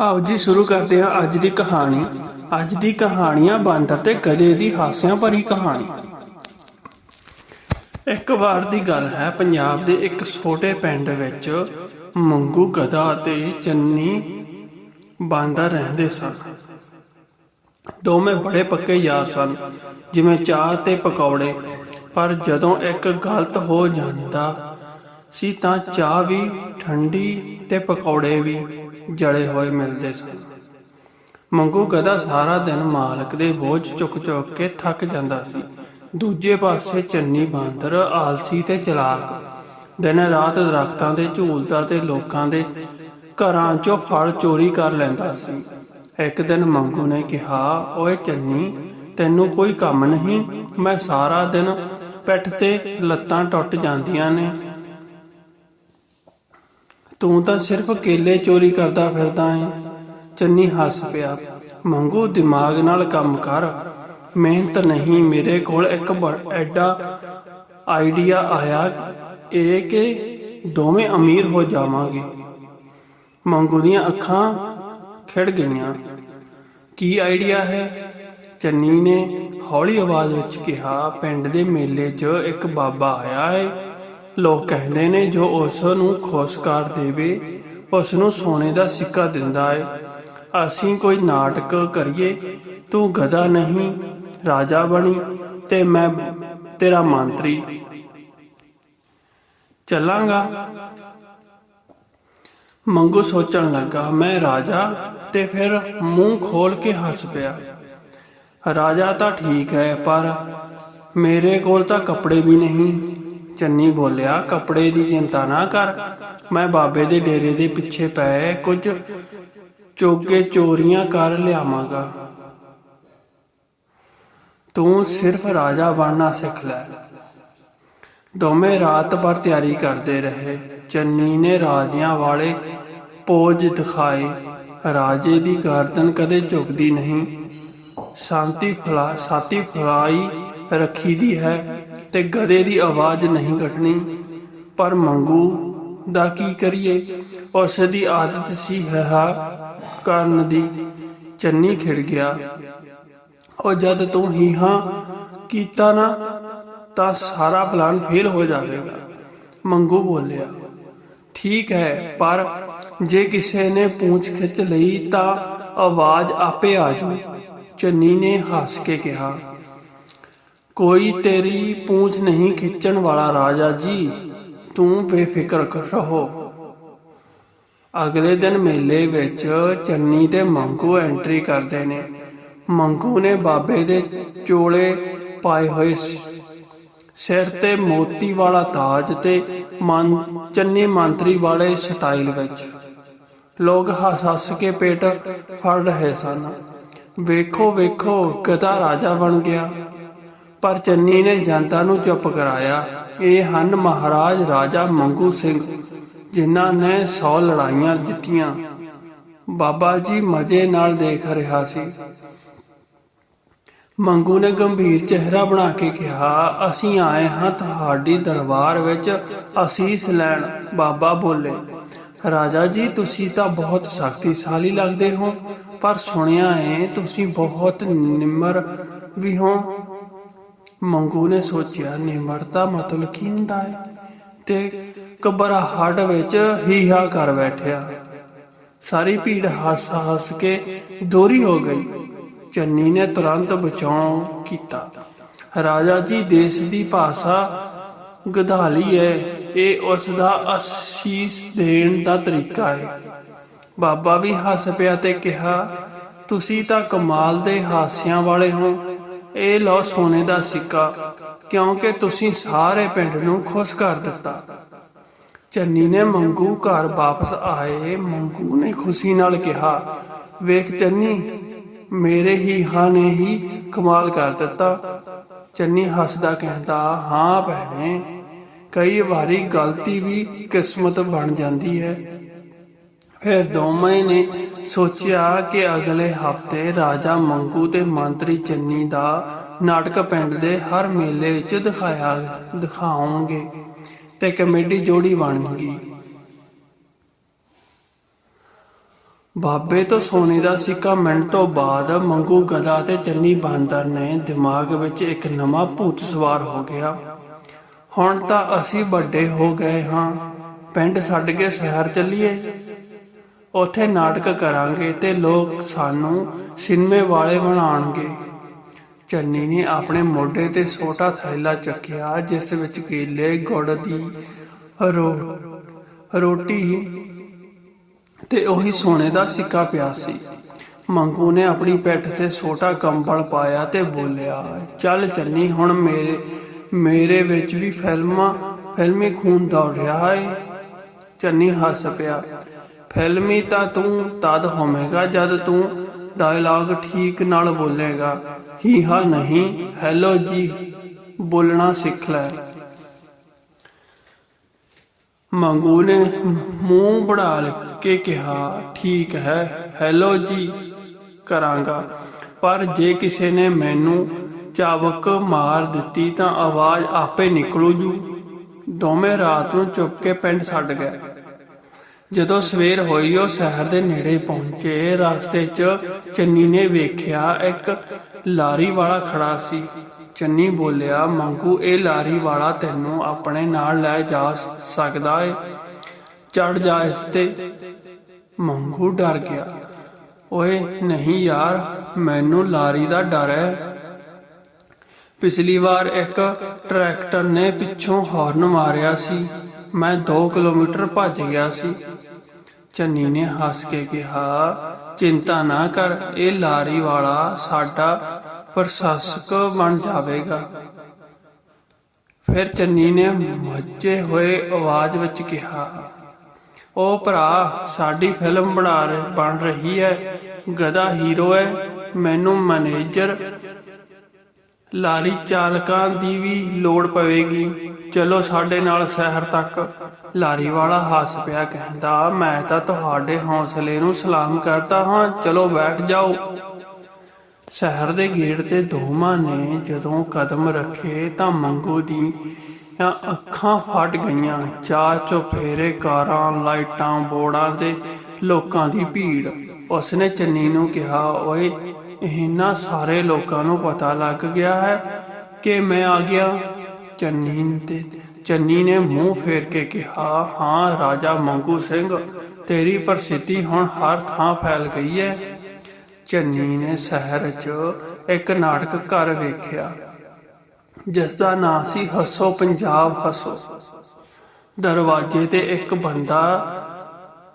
ਆਓ ਜੀ ਸ਼ੁਰੂ ਕਰਦੇ ਹਾਂ ਅੱਜ ਦੀ ਕਹਾਣੀ। ਅੱਜ ਦੀ ਕਹਾਣੀਆਂ ਬਾਂਦਰ ਤੇ ਗਧੇ ਦੀ ਹਾਸਿਆਂ ਭਰੀ ਕਹਾਣੀ। ਇੱਕ ਵਾਰ ਦੀ ਗੱਲ ਹੈ ਪੰਜਾਬ ਦੇ ਇੱਕ ਛੋਟੇ ਪਿੰਡ ਵਿੱਚ ਮੰਗੂ ਗਧਾ ਤੇ ਚੰਨੀ ਬਾਂਦਰ ਰਹਿੰਦੇ ਸਨ। ਦੋਵੇਂ ਬੜੇ ਪੱਕੇ ਯਾਰ ਸਨ ਜਿਵੇਂ ਚਾਹ ਤੇ ਪਕੌੜੇ। ਪਰ ਜਦੋਂ ਇੱਕ ਗਲਤ ਹੋ ਜਾਂਦਾ ਸੀ ਤਾਂ ਚਾਹ ਵੀ, ਠੰਡੀ ਤੇ ਪਕੌੜੇ ਵੀ ਜਲੇ ਹੋਏ ਮਿਲਦੇ ਸਨ। ਮੰਗੂ ਗਧਾ ਸਾਰਾ ਦਿਨ ਮਾਲਕ ਦੇ ਬੋਝ ਚੁੱਕ ਚੁੱਕ ਕੇ ਥੱਕ ਜਾਂਦਾ ਸੀ। ਦੂਜੇ ਪਾਸੇ ਚੰਨੀ ਬਾਂਦਰ, ਆਲਸੀ ਤੇ ਚਲਾਕ, ਦਿਨ ਰਾਤ ਦਰਖਤਾਂ ਦੇ ਝੂਲਦਾ ਤੇ ਲੋਕਾਂ ਦੇ ਘਰਾਂ 'ਚੋਂ ਫਲ ਚੋਰੀ ਕਰ ਲੈਂਦਾ ਸੀ। ਇੱਕ ਦਿਨ ਮੰਗੂ ਨੇ ਕਿਹਾ, ਓਏ ਚੰਨੀ, ਤੈਨੂੰ ਕੋਈ ਕੰਮ ਨਹੀਂ? ਮੈਂ ਸਾਰਾ ਦਿਨ ਪਿੱਠ ਤੇ ਲੱਤਾਂ ਟੁੱਟ ਜਾਂਦੀਆਂ ਨੇ। ਤੂੰ ਤਾਂ ਸਿਰਫ ਕੇਲੇ ਚੋਰੀ ਕਰਦਾ ਫਿਰਦਾ ਏ। ਚੰਨੀ ਹੱਸ ਪਿਆ। ਮੰਗੂ, ਦਿਮਾਗ ਨਾਲ ਕੰਮ ਕਰ। ਮਿਹਨਤ ਨਹੀਂ, ਮੇਰੇ ਕੋਲ ਇੱਕ ਐਡਾ ਆਈਡੀਆ ਆਇਆ ਇਹ ਕਿ ਦੋਵੇਂ ਅਮੀਰ ਹੋ ਜਾਵਾਂਗੇ। ਮੰਗੂ ਦੀਆਂ ਅੱਖਾਂ ਖਿੜ ਗਈਆਂ। ਕੀ ਆਈਡੀਆ ਹੈ? ਚੰਨੀ ਨੇ ਹੌਲੀ ਆਵਾਜ਼ ਵਿੱਚ ਕਿਹਾ, ਪਿੰਡ ਦੇ ਮੇਲੇ 'ਚ ਇੱਕ ਬਾਬਾ ਆਇਆ ਹੈ ਲੋਕ ਕਹਿੰਦੇ ਨੇ ਜੋ ਉਸ ਨੂੰ ਖੁਸ਼ ਕਰ ਦੇਵੇ, ਉਸ ਨੂੰ ਸੋਨੇ ਦਾ ਸਿੱਕਾ ਦਿੰਦਾ ਹੈ ਅਸੀਂ ਕੋਈ ਨਾਟਕ ਕਰੀਏ, ਤੂੰ ਗਧਾ ਨਹੀਂ, ਰਾਜਾ ਬਣੀ ਤੇ ਮੈਂ ਤੇਰਾ ਮੰਤਰੀ। ਚੱਲਾਂਗਾ। ਮੰਗੂ ਸੋਚਣ ਲੱਗਾ, ਮੈਂ ਰਾਜਾ ਤੇ ਫਿਰ ਮੂੰਹ ਖੋਲ ਕੇ ਹੱਸ ਪਿਆ। ਰਾਜਾ ਤਾਂ ਠੀਕ ਹੈ, ਪਰ ਮੇਰੇ ਕੋਲ ਤਾਂ ਕੱਪੜੇ ਵੀ ਨਹੀਂ। ਚੰਨੀ ਬੋਲਿਆ, ਕੱਪੜੇ ਦੀ ਚਿੰਤਾ ਨਾ ਕਰ। ਮੈਂ ਬਾਬੇ ਦੇ ਡੇਰੇ ਦੇ ਪਿੱਛੇ ਪਏ ਕੁਝ ਚੋਗੇ ਚੋਰੀਆਂ ਕਰ ਲਿਆਵਾਂਗਾ। ਤੂੰ ਸਿਰਫ ਰਾਜਾ ਬਣਨਾ ਸਿੱਖ ਲੈ। ਦੋਵੇਂ ਰਾਤ ਭਰ ਤਿਆਰੀ ਕਰਦੇ ਰਹੇ। ਚੰਨੀ ਨੇ ਰਾਜਿਆਂ ਵਾਲੇ ਪੋਜ ਦਿਖਾਏ। ਰਾਜੇ ਦੀ ਗਰਦਨ ਕਦੇ ਝੁਕਦੀ ਨਹੀਂ। ਸ਼ਾਂਤੀ ਫਲਾ, ਸਾਤੀ ਫਲਾਈ ਰੱਖੀ ਦੀ ਹੈ। ਤੇ ਗਧੇ ਦੀ ਆਵਾਜ਼ ਨਹੀਂ ਘਟਣੀ। ਪਰ ਮੰਗੂ ਦਾ ਕੀ ਕਰੀਏ? ਉਸ ਦੀ ਆਦਤ ਸੀ ਹਾ ਕਰਨ ਦੀ। ਚੰਨੀ ਖਿੜ ਗਿਆ। ਉਹ ਜਦ ਤੂੰ ਹੀ ਹਾਂ ਕੀਤਾ ਨਾ, ਤਾਂ ਸਾਰਾ ਪਲਾਨ ਫੇਲ ਹੋ ਜਾਵੇਗਾ। ਮੰਗੂ ਬੋਲਿਆ, ਠੀਕ ਹੈ, ਪਰ ਜੇ ਕਿਸੇ ਨੇ ਪੂੰਛ ਖਿੱਚ ਲਈ ਤਾਂ ਆਵਾਜ਼ ਆਪੇ ਆ ਜੂ, ਚੰਨੀ ਨੇ ਹੱਸ ਕੇ ਕਿਹਾ। ਕੋਈ ਤੇਰੀ ਪੂੰਛ ਨਹੀਂ ਖਿੱਚਣ ਵਾਲਾ ਰਾਜਾ ਜੀ, ਤੂੰ ਬੇਫਿਕਰ ਰਹੋ। ਅਗਲੇ ਦਿਨ ਮੇਲੇ ਵਿੱਚ ਚੰਨੀ ਤੇ ਮੰਗੂ ਐਂਟਰੀ ਕਰਦੇ ਨੇ। ਮੰਗੂ ਨੇ ਬਾਬੇ ਦੇ ਚੋਲੇ ਪਾਏ ਹੋਏ ਸਿਰ ਤੇ ਮੋਤੀ ਵਾਲਾ ਤਾਜ ਤੇ ਮਨ ਚੰਨੀ ਮੰਤਰੀ ਵਾਲੇ ਸਟਾਈਲ ਵਿੱਚ। ਲੋਕ ਹੱਸ ਹੱਸ ਕੇ ਪੇਟ ਫੜ ਰਹੇ ਸਨ। ਵੇਖੋ ਵੇਖੋ ਗਧਾ ਰਾਜਾ ਬਣ ਗਿਆ। ਪਰ ਚੰਨੀ ਨੇ ਜਨਤਾ ਨੂੰ ਚੁੱਪ ਕਰਾਇਆ। ਇਹ ਹਨ ਮਹਾਰਾਜ ਰਾਜਾ ਮੰਗੂ ਸਿੰਘ, ਜਿਨ੍ਹਾਂ ਨੇ 100 ਲੜਾਈਆਂ ਜਿੱਤੀਆਂ। ਬਾਬਾ ਜੀ ਮਜ਼ੇ ਨਾਲ ਦੇਖ ਰਿਹਾ ਸੀ। ਮੰਗੂ ਨੇ ਗੰਭੀਰ ਚਿਹਰਾ ਬਣਾ ਕੇ ਕਿਹਾ, ਅਸੀਂ ਆਏ ਹਾਂ ਤੁਹਾਡੀ ਦਰਬਾਰ ਵਿੱਚ ਅਸੀਸ ਲੈਣ। ਬਾਬਾ ਬੋਲੇ, ਰਾਜਾ ਜੀ, ਤੁਸੀਂ ਤਾਂ ਬਹੁਤ ਸ਼ਕਤੀਸ਼ਾਲੀ ਲੱਗਦੇ ਹੋ, ਪਰ ਸੁਣਿਆ ਏ, ਤੁਸੀਂ ਬਹੁਤ ਨਿਮਰ ਵੀ ਹੋ। ਮੰਗੂ ਨੇ ਸੋਚਿਆ, ਨਿਮਰਤਾ ਮਤਲਬ ਕੀ ਹੁੰਦਾ ਹੈ? ਤੇ ਘਬਰਾਹਟ ਵਿੱਚ ਹੀਹਾ ਕਰ ਬੈਠਿਆ। ਸਾਰੀ ਭੀੜ ਹੱਸ ਹੱਸ ਕੇ ਦੋਰੀ ਹੋ ਗਈ। ਚੰਨੀ ਨੇ ਤੁਰੰਤ ਬਚਾਉ ਕੀਤਾ। ਰਾਜਾ ਜੀ ਦੇਸ਼ ਦੀ ਭਾਸ਼ਾ ਗਧਾਲੀ ਹੈ। ਇਹ ਉਸ ਦਾ ਅਸੀਸ ਦੇਣ ਦਾ ਤਰੀਕਾ ਹੈ। ਬਾਬਾ ਵੀ ਹੱਸ ਪਿਆ ਤੇ ਕਿਹਾ, ਤੁਸੀਂ ਤਾਂ ਕਮਾਲ ਦੇ ਹਾਸਿਆਂ ਵਾਲੇ ਹੋ। ਇਹ ਲਓ ਸੋਨੇ ਦਾ ਸਿੱਕਾ, ਕਿਉਂਕਿ ਤੁਸੀਂ ਸਾਰੇ ਪਿੰਡ ਨੂੰ ਖੁਸ਼ ਕਰ ਦਿੱਤਾ। ਚੰਨੀ ਨੇ ਮੰਗੂ ਘਰ ਵਾਪਸ ਆਏ, ਮੰਗੂ ਨੇ ਖੁਸ਼ੀ ਨਾਲ ਕਿਹਾ, ਵੇਖ ਚੰਨੀ, ਮੇਰੇ ਹੀ ਹਾਂ ਨੇ ਹੀ ਕਮਾਲ ਕਰ ਦਿੱਤਾ। ਚੰਨੀ ਹੱਸਦਾ ਕਹਿੰਦਾ, ਹਾਂ ਭੈਣੇ, ਕਈ ਵਾਰੀ ਗਲਤੀ ਵੀ ਕਿਸਮਤ ਬਣ ਜਾਂਦੀ ਹੈ। ਫਿਰ ਦੋਵੇਂ ਨੇ ਸੋਚਿਆ ਕਿ ਅਗਲੇ ਹਫ਼ਤੇ ਰਾਜਾ ਮੰਗੂ ਤੇ ਮੰਤਰੀ ਚੰਨੀ ਦਾ ਨਾਟਕ ਪਿੰਡ ਦੇ ਹਰ ਮੇਲੇ ਵਿੱਚ ਦਿਖਾਇਆ, ਦਿਖਾਉਣਗੇ ਤੇ ਕਮੇਟੀ ਜੋੜੀ ਬਣ ਗਈ। ਬਾਬੇ ਤੋਂ ਸੋਨੇ ਦਾ ਸਿੱਕਾ ਮਿੰਟ ਤੋਂ ਬਾਅਦ ਮੰਗੂ ਗਦਾ ਤੇ ਚੰਨੀ ਬਾਂਦਰ ਨੇ ਦਿਮਾਗ ਵਿੱਚ ਇੱਕ ਨਵਾਂ ਭੂਤ ਸਵਾਰ ਹੋ ਗਿਆ। ਹੁਣ ਤਾਂ ਅਸੀਂ ਵੱਡੇ ਹੋ ਗਏ ਹਾਂ। ਪਿੰਡ ਛੱਡ ਕੇ ਸ਼ਹਿਰ ਚੱਲੀਏ। ਉੱਥੇ ਨਾਟਕ ਕਰਾਂਗੇ ਤੇ ਲੋਕ ਸਾਨੂੰ ਸਿਨਮੇ ਵਾਲੇ ਬਣਾਉਣਗੇ। ਚੰਨੀ ਨੇ ਆਪਣੇ ਮੋਢੇ ਤੇ ਛੋਟਾ ਥੈਲਾ ਚੱਕਿਆ, ਜਿਸ ਵਿੱਚ ਕੇਲੇ, ਗੁੜ ਦੀ ਰੋਟੀ ਤੇ ਉਹੀ ਸੋਨੇ ਦਾ ਸਿੱਕਾ ਪਿਆ ਸੀ। ਮੰਗੂ ਨੇ ਆਪਣੀ ਪਿੱਠ ਤੇ ਛੋਟਾ ਕੰਬਲ ਪਾਇਆ ਤੇ ਬੋਲਿਆ, ਚੱਲ ਚੰਨੀ, ਹੁਣ ਮੇਰੇ ਮੇਰੇ ਵਿੱਚ ਵੀ ਫਿਲਮਾਂ, ਫਿਲਮੀ ਖੂਨ ਦੌੜ ਰਿਹਾ ਹੈ ਚੰਨੀ ਹੱਸ ਪਿਆ ਫਿਲਮੀ ਤਾਂ ਤੂੰ ਤਦ ਹੋਵੇਗਾ ਜਦ ਤੂੰ ਡਾਇਲੌਗ ਠੀਕ ਨਾਲ ਬੋਲੇਗਾ। ਹੀ ਹਾਂ ਨਹੀਂ, ਹੈਲੋ ਜੀ, ਬੋਲਣਾ ਸਿੱਖ ਲੈ। ਮੰਗੂ ਨੇ ਮੂੰਹ ਬਣਾ ਕੇ ਕਿਹਾ, ਠੀਕ ਹੈ, ਹੈਲੋ ਜੀ, ਕਰਾਂਗਾ। ਪਰ ਜੇ ਕਿਸੇ ਨੇ ਮੈਨੂੰ ਚਾਵਕ ਮਾਰ ਦਿੱਤੀ ਤਾਂ ਆਵਾਜ਼ ਆਪੇ ਨਿਕਲੂ ਜੂ। ਦੋਵੇਂ ਰਾਤ ਨੂੰ ਚੁੱਪ ਕੇ ਪਿੰਡ ਛੱਡ ਗਏ। ਜਦੋਂ ਸਵੇਰ ਹੋਈ, ਉਹ ਸ਼ਹਿਰ ਦੇ ਨੇੜੇ ਪਹੁੰਚੇ। ਰਸਤੇ 'ਚ ਚੰਨੀ ਨੇ ਵੇਖਿਆ ਇੱਕ ਲਾਰੀ ਵਾਲਾ ਖੜਾ ਸੀ। ਚੰਨੀ ਬੋਲਿਆ, ਮੰਗੂ, ਇਹ ਲਾਰੀ ਵਾਲਾ ਤੈਨੂੰ ਆਪਣੇ ਨਾਲ ਲੈ ਜਾ ਸਕਦਾ ਏ। ਚੜ ਜਾ ਇਸ ਤੇ। ਮੰਗੂ ਡਰ ਗਿਆ। ਓਏ, ਨਹੀਂ ਯਾਰ, ਮੈਨੂੰ ਲਾਰੀ ਦਾ ਡਰ ਹੈ। ਪਿਛਲੀ ਵਾਰ ਇੱਕ ਟਰੈਕਟਰ ਨੇ ਪਿੱਛੋਂ ਹਾਰਨ ਮਾਰਿਆ ਸੀ। ਮੈਂ 2 ਕਿਲੋਮੀਟਰ ਭੱਜ ਗਿਆ ਸੀ। ਚੰਨੀ ਨੇ ਹੱਸ ਕੇ ਕਿਹਾ, ਚਿੰਤਾ ਨਾ ਕਰ, ਇਹ ਲਾਰੀ ਵਾਲਾ ਸਾਡਾ ਪ੍ਰਸ਼ਾਸਕ ਬਣ ਜਾਵੇਗਾ। ਫਿਰ ਚੰਨੀ ਨੇ ਮੱਝੇ ਹੋਏ ਆਵਾਜ਼ ਵਿੱਚ ਕਿਹਾ, ਉਹ ਭਰਾ, ਸਾਡੀ ਫਿਲਮ ਬਣਾ ਰਹੇ ਬਣ ਰਹੀ ਹੈ ਗਦਾ ਹੀਰੋ ਹੈ, ਮੈਨੂੰ ਮੈਨੇਜਰ ਲਾਰੀ ਚਾਲਕਾਂ ਦੀ ਵੀ ਲੋੜ ਪਵੇਗੀ। ਚਲੋ ਸਾਡੇ ਨਾਲ ਸ਼ਹਿਰ ਤੱਕ। ਲਾਰੀ ਵਾਲਾ ਹੱਸ ਪਿਆ ਕਹਿੰਦਾ, ਮੈਂ ਤਾਂ ਤੁਹਾਡੇ ਹੌਸਲੇ ਨੂੰ ਸਲਾਮ ਕਰਦਾ ਹਾਂ। ਚਲੋ ਬੈਠ ਜਾਓ। ਸ਼ਹਿਰ ਦੇ ਗੇਟ ਤੇ ਦੋਵਾਂ ਨੇ ਜਦੋਂ ਕਦਮ ਰੱਖੇ ਤਾਂ ਮੰਗੋ ਦੀ ਅੱਖਾਂ ਫਟ ਗਈਆਂ। ਚਾਰ ਚੁਫੇਰੇ ਕਾਰਾਂ, ਲਾਈਟਾਂ ਬੋਰਡਾਂ ਤੇ ਲੋਕਾਂ ਦੀ ਭੀੜ। ਉਸਨੇ ਚੰਨੀ ਨੂੰ ਕਿਹਾ, ਓਏ ਇਹਨਾਂ ਸਾਰੇ ਲੋਕਾਂ ਨੂੰ ਪਤਾ ਲੱਗ ਗਿਆ ਹੈ ਕਿ ਮੈਂ ਆ ਗਿਆ। ਚੰਨੀ ਤੇ ਚੰਨੀ ਨੇ ਮੂੰਹ ਫੇਰ ਕੇ ਕਿਹਾ, ਹਾਂ, ਰਾਜਾ ਮੰਗੂ ਸਿੰਘ, ਤੇਰੀ ਪ੍ਰਸਿੱਧੀ ਹੁਣ ਹਰ ਥਾਂ ਫੈਲ ਗਈ ਹੈ। ਚੰਨੀ ਨੇ ਸ਼ਹਿਰ 'ਚ ਇੱਕ ਨਾਟਕ ਘਰ ਵੇਖਿਆ ਜਿਸ ਦਾ ਨਾਂ ਸੀ ਹੱਸੋ ਪੰਜਾਬ ਹੱਸੋ। ਦਰਵਾਜ਼ੇ ਤੇ ਇੱਕ ਬੰਦਾ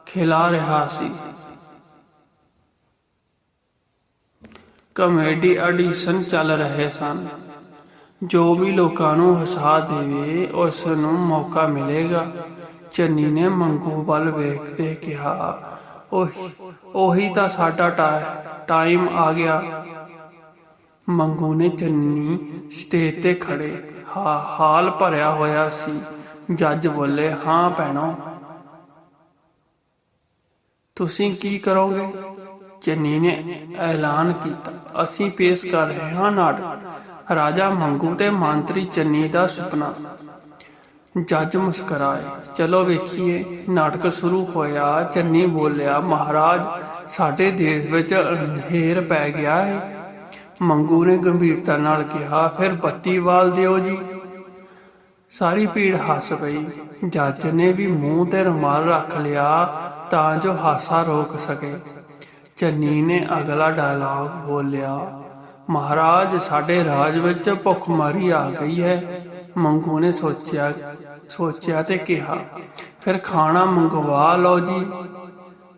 ਖਿਲਾ ਰਿਹਾ ਸੀ। ਕਮੇਡੀ ਆਡੀਸ਼ਨ ਚੱਲ ਰਹੇ ਸਨ। ਜੋ ਵੀ ਲੋਕਾਂ ਨੂੰ ਹਸਾ ਦੇਵੇ, ਉਸ ਨੂੰ ਮੌਕਾ ਮਿਲੇਗਾ। ਚੰਨੀ ਨੇ ਮੰਗੂ ਵੱਲ ਵੇਖਦੇ ਕਿਹਾ ਉਹੀ ਤਾਂ ਸਾਡਾ ਟਾਈਮ ਆ ਗਿਆ। ਮੰਗੂ ਨੇ ਚੰਨੀ ਸਟੇਜ ਤੇ ਖੜੇ ਹਾਲ ਭਰਿਆ ਹੋਇਆ ਸੀ। ਜੱਜ ਬੋਲੇ, ਹਾਂ ਭੈਣੋ। ਤੁਸੀਂ ਕੀ ਕਰੋਗੇ? ਚੰਨੀ ਨੇ ਐਲਾਨ ਕੀਤਾ। ਅਸੀਂ ਪੇਸ਼ ਕਰ ਰਹੇ ਹਾਂ ਨਾਟਕ। ਰਾਜਾ ਮੰਗੂ ਤੇ ਮੰਤਰੀ ਚੰਨੀ ਦਾ ਸੁਪਨਾ। ਜੱਜ ਮੁਸਕਰਾਏ। ਚਲੋ ਵੇਖੀਏ, ਨਾਟਕ ਸ਼ੁਰੂ ਹੋਇਆ, ਚੰਨੀ ਬੋਲਿਆ, ਮਹਾਰਾਜ, ਸਾਡੇ ਦੇਸ਼ ਵਿੱਚ ਅੰਧੇਰ ਪੈ ਗਿਆ ਹੈ ਮੰਗੂ ਨੇ ਗੰਭੀਰਤਾ ਨਾਲ ਕਿਹਾ, ਫਿਰ ਬੱਤੀ ਵਾਲ ਦਿਓ ਜੀ। ਸਾਰੀ ਭੀੜ ਹੱਸ ਪਈ। ਜੱਜ ਨੇ ਵੀ ਮੂੰਹ ਤੇ ਰੁਮਾਲ ਰੱਖ ਲਿਆ ਤਾਂ ਜੋ ਹਾਸਾ ਰੋਕ ਸਕੇ। ਚੰਨੀ ਨੇ ਅਗਲਾ ਡਾਇਲੌਗ ਬੋਲਿਆ, ਮਹਾਰਾਜ, ਸਾਡੇ ਰਾਜ ਵਿੱਚ ਭੁੱਖਮਰੀ ਆ ਗਈ ਹੈ। ਮੰਗੂ ਨੇ ਸੋਚਿਆ ਸੋਚਿਆ ਤੇ ਕਿਹਾ, ਫਿਰ ਖਾਣਾ ਮੰਗਵਾ ਲਓ ਜੀ।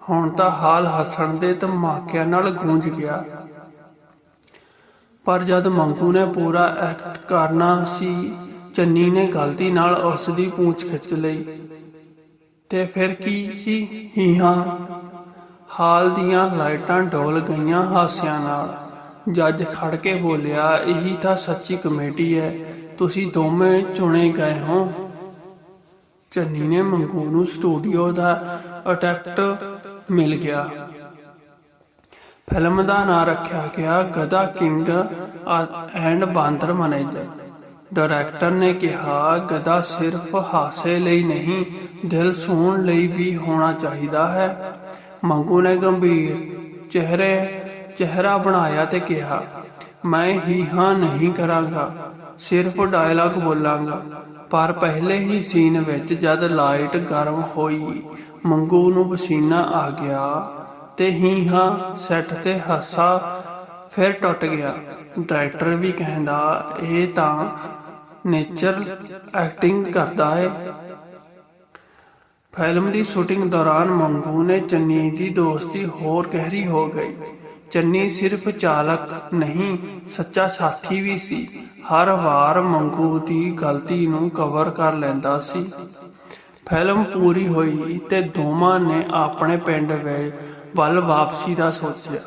ਹੁਣ ਤਾਂ ਹਾਲ ਹੱਸਣ ਦੇ ਧਮਾਕਿਆਂ ਨਾਲ ਗੂੰਜ ਗਿਆ। ਪਰ ਜਦ ਮੰਗੂ ਨੇ ਪੂਰਾ ਐਕਟ ਕਰਨਾ ਸੀ, ਚੰਨੀ ਨੇ ਗਲਤੀ ਨਾਲ ਉਸ ਦੀ ਪੂੰਛ ਖਿੱਚ ਲਈ। ਤੇ ਫਿਰ ਕੀ ਸੀ? ਹੀ ਹਾਂ ਹਾਲ ਦੀਆਂ ਲਾਈਟਾਂ ਡੋਲ ਗਈਆਂ ਹਾਸਿਆਂ ਨਾਲ। ਜੱਜ ਖੜ ਕੇ ਬੋਲਿਆ, ਇਹੀ ਤਾਂ ਸੱਚੀ ਕਮੇਟੀ ਹੈ। ਤੁਸੀਂ ਦੋਵੇਂ ਚੁਣੇ ਗਏ ਹੋ। ਚੰਨੀ ਨੇ ਮੰਗੂ ਨੂੰ ਸਟੂਡੀਓ ਦਾ ਅਟੈਕਟ ਮਿਲ ਗਿਆ। ਫਿਲਮ ਦਾ ਨਾਂ ਰੱਖਿਆ ਗਿਆ ਗਦਾ ਕਿੰਗ ਐਂਡ ਬਾਂਦਰ ਮੈਨੇਜਰ। ਡਾਇਰੈਕਟਰ ਨੇ ਕਿਹਾ ਗਦਾ ਸਿਰਫ ਹਾਸੇ ਲਈ ਨਹੀਂ, ਦਿਲ ਸੂਣ ਲਈ ਵੀ ਹੋਣਾ ਚਾਹੀਦਾ ਹੈ। ਮੰਗੂ ਨੇ ਗੰਭੀਰ ਚਿਹਰੇ, ਚਿਹਰਾ ਬਣਾਇਆ ਤੇ ਕਿਹਾ, ਮੈਂ ਹੀ ਹਾਂ, ਨਹੀਂ ਕਰਾਂਗਾ। ਸਿਰਫ ਡਾਇਲੌਗ ਬੋਲਾਂਗਾ। ਪਰ ਪਹਿਲੇ ਹੀ ਸੀਨ ਵਿੱਚ ਜਦ ਲਾਈਟ ਗਰਮ ਹੋਈ, ਮੰਗੂ ਨੂੰ ਪਸੀਨਾ ਆ ਗਿਆ ਤੇ ਹੀ ਹਾਂ ਸੈੱਟ ਤੇ ਹਾਸਾ ਫਿਰ ਟੁੱਟ ਗਿਆ। ਡਾਇਰੈਕਟਰ ਵੀ ਕਹਿੰਦਾ, ਇਹ ਤਾਂ ਨੇਚਰ ਐਕਟਿੰਗ ਕਰਦਾ ਹੈ ਫਿਲਮ ਦੀ ਸ਼ੂਟਿੰਗ ਦੌਰਾਨ ਮੰਗੂ ਨੇ ਚੰਨੀ ਦੀ ਦੋਸਤੀ ਹੋਰ ਗਹਿਰੀ ਹੋ ਗਈ। ਚੰਨੀ ਸਿਰਫ ਚਾਲਕ ਨਹੀਂ, ਸੱਚਾ ਸਾਥੀ ਵੀ ਸੀ। ਹਰ ਵਾਰ ਮੰਗੂ ਦੀ ਗਲਤੀ ਨੂੰ ਕਵਰ ਕਰ ਲੈਂਦਾ ਸੀ। ਫਿਲਮ ਪੂਰੀ ਹੋਈ ਤੇ ਦੋਵਾਂ ਨੇ ਆਪਣੇ ਪਿੰਡ ਵੱਲ ਵਾਪਸੀ ਦਾ ਸੋਚਿਆ।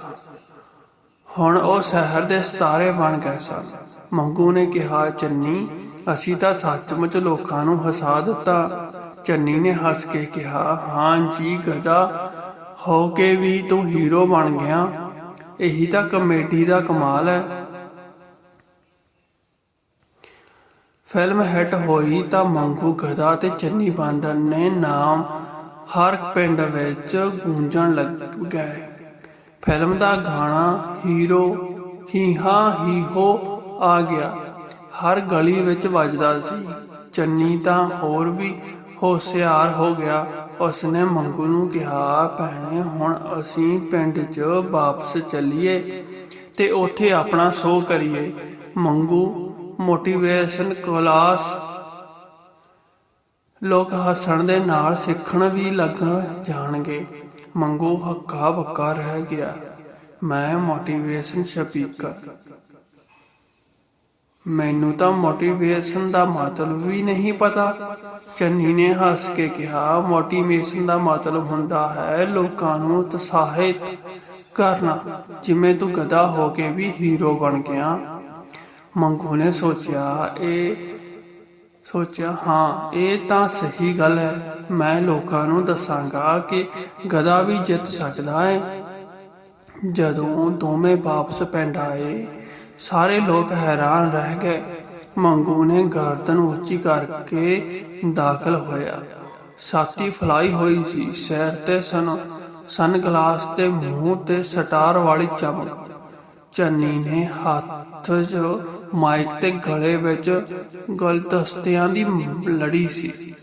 ਹੁਣ ਉਹ ਸ਼ਹਿਰ ਦੇ ਸਤਾਰੇ ਬਣ ਗਏ ਸਨ। ਮੰਗੂ ਨੇ ਕਿਹਾ, ਚੰਨੀ, ਅਸੀਂ ਤਾਂ ਸੱਚਮੁੱਚ ਲੋਕਾਂ ਨੂੰ ਹਸਾ ਦਿੱਤਾ। ਚੰਨੀ ਨੇ ਹੱਸ ਕੇ ਕਿਹਾ, ਹਾਂ ਜੀ ਗਦਾ ਹੋ ਕੇ ਵੀ ਤੂੰ ਹੀਰੋ ਬਣ ਗਿਆ। ਇਹੀ ਤਾਂ ਕਮੇਡੀ ਦਾ ਕਮਾਲ ਹੈ। ਫਿਲਮ ਹਿੱਟ ਹੋਈ ਤਾਂ ਮੰਗੂ ਗਦਾ ਤੇ ਚੰਨੀ ਬਾਂਦਰ ਨੇ ਨਾਮ ਹਰ ਪਿੰਡ ਵਿੱਚ ਗੂੰਜਣ ਲੱਗ ਗਏ ਫਿਲਮ ਦਾ ਗਾਣਾ ਹੀਰੋ, ਹੀ ਹਾਂ, ਹੀ ਹੋ ਆ ਗਿਆ। ਹਰ ਗਲੀ ਵਿੱਚ ਵੱਜਦਾ ਸੀ। ਚੰਨੀ ਤਾਂ ਹੋਰ ਵੀ ਹੋਸ਼ਿਆਰ ਹੋ ਗਿਆ। ਉਸਨੇ ਮੰਗੂ ਨੂੰ ਕਿਹਾ, ਭੈਣੇ, ਹੁਣ ਅਸੀਂ ਪਿੰਡ 'ਚ ਵਾਪਸ ਚੱਲੀਏ ਤੇ ਉੱਥੇ ਆਪਣਾ ਸ਼ੋ ਕਰੀਏ। ਮੰਗੂ ਮੋਟੀਵੇਸ਼ਨ ਕਲਾਸ ਲੋਕ ਹੱਸਣ ਦੇ ਨਾਲ ਸਿੱਖਣ ਵੀ ਲੱਗ ਜਾਣਗੇ। ਮੰਗੂ ਹੱਕਾ ਬੱਕਾ ਰਹਿ ਗਿਆ। ਮੈਂ ਮੋਟੀਵੇਸ਼ਨ ਸਪੀਕਰ ਮੈਨੂੰ ਤਾਂ ਮੋਟੀਵੇਸ਼ਨ ਦਾ ਮਤਲਬ ਵੀ ਨਹੀਂ ਪਤਾ। ਚੰਨੀ ਨੇ ਹੱਸ ਕੇ ਕਿਹਾ ਮੋਟੀਵੇਸ਼ਨ ਦਾ ਮਤਲਬ ਹੁੰਦਾ ਹੈ ਲੋਕਾਂ ਨੂੰ ਉਤਸ਼ਾਹਿਤ ਕਰਨਾ। ਜਿਵੇਂ ਤੂੰ ਗਧਾ ਹੋ ਕੇ ਵੀ ਹੀਰੋ ਬਣ ਗਿਆ। ਮੰਗੂ ਨੇ ਸੋਚਿਆ, ਇਹ ਸੋਚਿਆ, ਹਾਂ, ਇਹ ਤਾਂ ਸਹੀ ਗੱਲ ਹੈ। ਮੈਂ ਲੋਕਾਂ ਨੂੰ ਦੱਸਾਂਗਾ ਕਿ ਗਦਾ ਵੀ ਜਿੱਤ ਸਕਦਾ ਹੈ। ਜਦੋਂ ਦੋਵੇਂ ਵਾਪਸ ਪਿੰਡ ਆਏ ਸਾਰੇ ਲੋਕ ਹੈਰਾਨ ਰਹਿ ਗਏ। ਮੰਗੂ ਨੇ ਗਰਦਨ ਉੱਚੀ ਕਰਕੇ ਦਾਖਲ ਹੋਇਆ। ਛਾਤੀ ਫਲਾਈ ਹੋਈ ਸੀ, ਸਿਰ ਤੇ ਸਨ ਸਨ ਗਲਾਸ ਤੇ ਮੂੰਹ ਤੇ ਸਟਾਰ ਵਾਲੀ ਚਮਕ। ਚੰਨੀ ਨੇ ਹੱਥ 'ਚ ਮਾਈਕ ਤੇ ਗਲੇ ਵਿੱਚ ਗੁਲਦਸਤਿਆਂ ਦੀ ਲੜੀ ਸੀ।